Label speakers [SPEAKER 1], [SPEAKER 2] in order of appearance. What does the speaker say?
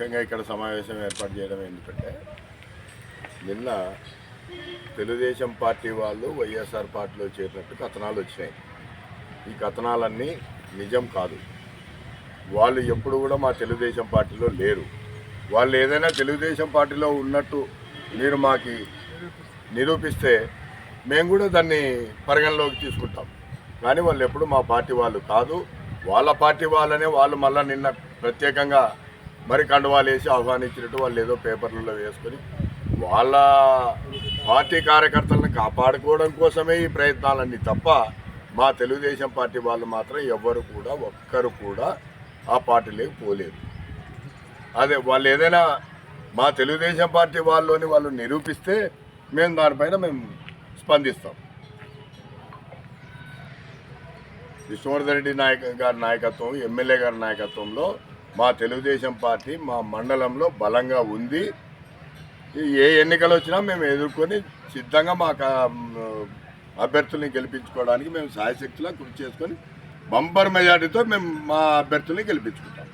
[SPEAKER 1] ముఖ్యంగా ఇక్కడ సమావేశం ఏర్పాటు చేయడం ఎందుకంటే నిన్న తెలుగుదేశం పార్టీ వాళ్ళు వైఎస్ఆర్ పార్టీలో చేరినట్టు కథనాలు వచ్చినాయి. ఈ కథనాలన్నీ నిజం కాదు. వాళ్ళు ఎప్పుడు కూడా మా తెలుగుదేశం పార్టీలో లేరు. వాళ్ళు ఏదైనా తెలుగుదేశం పార్టీలో ఉన్నట్టు మీరు మాకు నిరూపిస్తే మేము కూడా దాన్ని పరిగణలోకి తీసుకుంటాం. కానీ వాళ్ళు ఎప్పుడు మా పార్టీ వాళ్ళు కాదు. వాళ్ళ పార్టీ వాళ్ళనే వాళ్ళు మళ్ళీ నిన్న ప్రత్యేకంగా మరి కండువాలు వేసి ఆహ్వానించినట్టు వాళ్ళు ఏదో పేపర్లలో వేసుకొని వాళ్ళ పార్టీ కార్యకర్తలను కాపాడుకోవడం కోసమే ఈ ప్రయత్నాలన్నీ తప్ప మా తెలుగుదేశం పార్టీ వాళ్ళు మాత్రం ఎవ్వరు కూడా ఒక్కరు కూడా ఆ పార్టీలోకి పోలేదు. అదే వాళ్ళు ఏదైనా మా తెలుగుదేశం పార్టీ వాళ్ళని వాళ్ళు నిరూపిస్తే మేము దానిపైన మేము స్పందిస్తాం. విష్ణువర్ధన్ రెడ్డి నాయక గారి నాయకత్వం ఎమ్మెల్యే గారి నాయకత్వంలో మా తెలుగుదేశం పార్టీ మా మండలంలో బలంగా ఉంది. ఏ ఎన్నికలు వచ్చినా మేము ఎదుర్కొని సిద్ధంగా మా అభ్యర్థుల్ని గెలిపించుకోవడానికి మేము సాయశక్తిలా కృషి చేసుకొని బంపర్ మెజార్టీతో మేము మా అభ్యర్థుల్ని గెలిపించుకుంటాం.